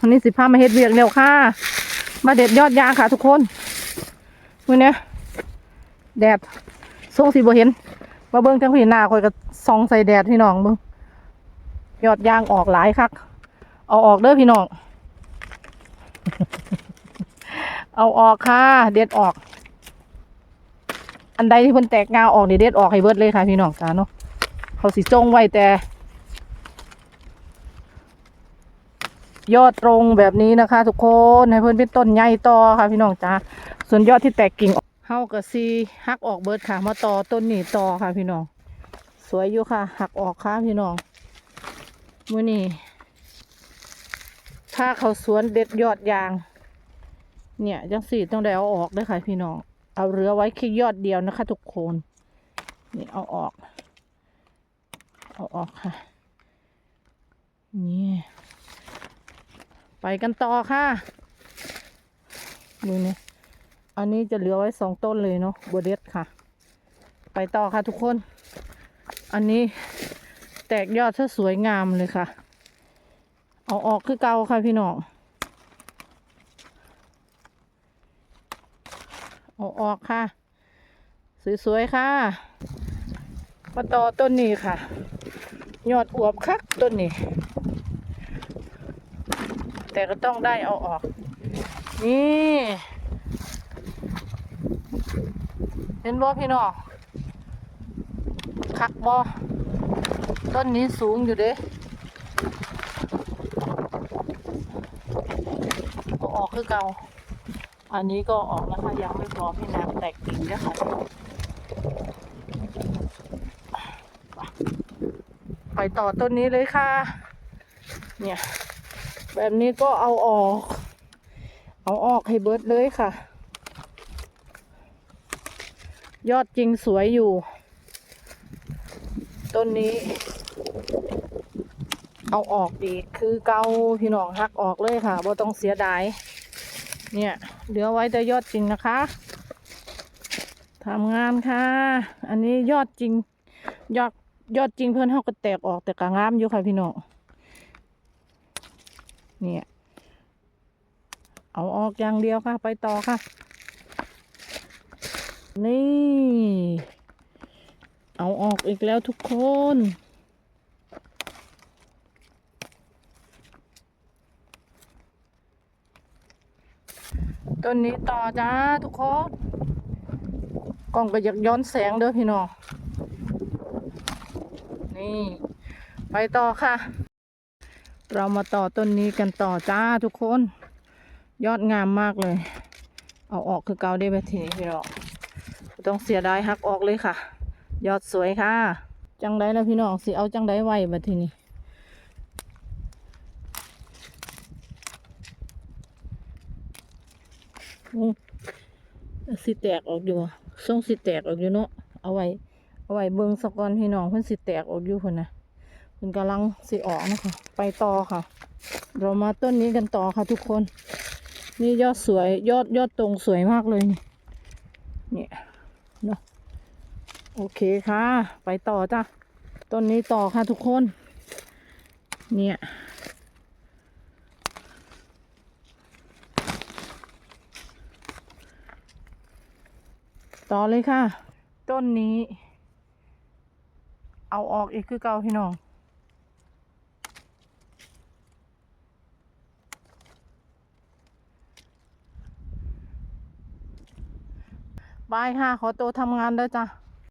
วันนี้สิพามาเฮ็ดเวียกเร็วค่ะ มาเด็ดยอดยางค่ะทุกคนวันนี้แดดส่งสีบ่เห็นมาเบิ่งจังพี่หน้าคอยก็ส่องใส่แดดพี่น้องเบิ่งยอดยางออกหลายคัก เอาออกเด้อพี่น้อง เอาออกค่ะ เด็ดออก อันใดที่เพิ่นแตกงาออกนี่เด็ดออกให้เบิดเลยค่ะพี่น้องจ้าเนาะเขาสิจงไว้แต่ ยอดตรงแบบนี้นะคะ ทุกคนให้เพิ่อนเป็นต้นใหญ่ต่อค่ะพี่น้องจ้าส่วนยอดที่แตกกิ่งออกเฮากับซีหักออกเบิดค่ะ มาต่อต้นนี้ต่อค่ะพี่น้องสวยอยู่ค่ะ หักออกค่ะพี่น้องมือนี้ถ้าเขาสวนเด็ดยอดยาง เนี่ยจังสี่ต้องได้เอาออกด้วยค่ะพี่น้องเอาเหลือไว้แค่ยอดเดียวนะคะ ทุกคนนี่เอาออก เอาออกค่ะ นี่ ไปกันต่อค่ะดูนี่อันนี้จะเหลือไว้สองต้นเลยเนาะบัวเด็ดค่ะ ไปต่อค่ะทุกคน อันนี้แตกยอดซะสวยงามเลยค่ะ เอาออกคือเก่าค่ะพี่น้องเอาออกค่ะ สวยๆค่ะมาต่อต้นนี้ค่ะ ยอดอวบคักต้นนี้ แต่ก็ต้องได้เอาออก นี่เห็นบ่พี่น้องคักบ่ต้นนี้สูงอยู่เด้ก็ออกคือเก่าอันนี้ก็ออกนะคะยังไม่พอพี่น้ำแตกกิ่งด้วยค่ะไปต่อต้นนี้เลยค่ะ เนี่ย แบบนี้ก็เอาออก เอาออกให้เบิดเลยค่ะ ยอดจริงสวยอยู่ ต้นนี้ เอาออกอีคือเกาพี่น้องหักออกเลยค่ะบ่ต้องเสียดาย เนี่ยเหลือไว้แต่ยอดจริงนะคะทำงานค่ะ อันนี้ยอดจริง ยอดยอดจริงเพื่อนเขาก็แตกออกแต่กางามอยู่ค่ะพี่น้อง เนี่ย เอาออกอย่างเดียวค่ะ ไปต่อค่ะ นี่ เอาออกอีกแล้วทุกคนต้นนี้ต่อจ้าทุกคนกล้องก็อยากย้อนแสงเด้อพี่น้อง นี่ ไปต่อค่ะ เรามาต่อต้นนี้กันต่อจ้าทุกคน ยอดงามมากเลย เอาออกคือเกาได้แบบทีนี้พี่น้องต้องเสียดายหักออกเลยค่ะ ยอดสวยค่ะ จังไดแล้วพี่น้องสิเอาจังไดไว้แบบทีนี้สิแตกออกอยู่ส่งสิแตกออกอยู่เนาะเอาไว้ เอาไว้เบิ่งสะก่อนพี่น้องเพิ่นสิแตกออกอยู่คนนะ มันกำลังสิออกนะคะ ไปต่อค่ะ เรามาต้นนี้กันต่อค่ะทุกคน นี่ยอดสวยยอดยอดตรงสวยมากเลยนี่เนี่ยเนาะโอเคค่ะ ไปต่อจ้ะต้นนี้ต่อค่ะทุกคน เนี่ยต่อเลยค่ะ ต้นนี้ เอาออกอีกคือเก่าพี่น้อง บายค่ะ ขอตัวทำงานเด้อจ้ะ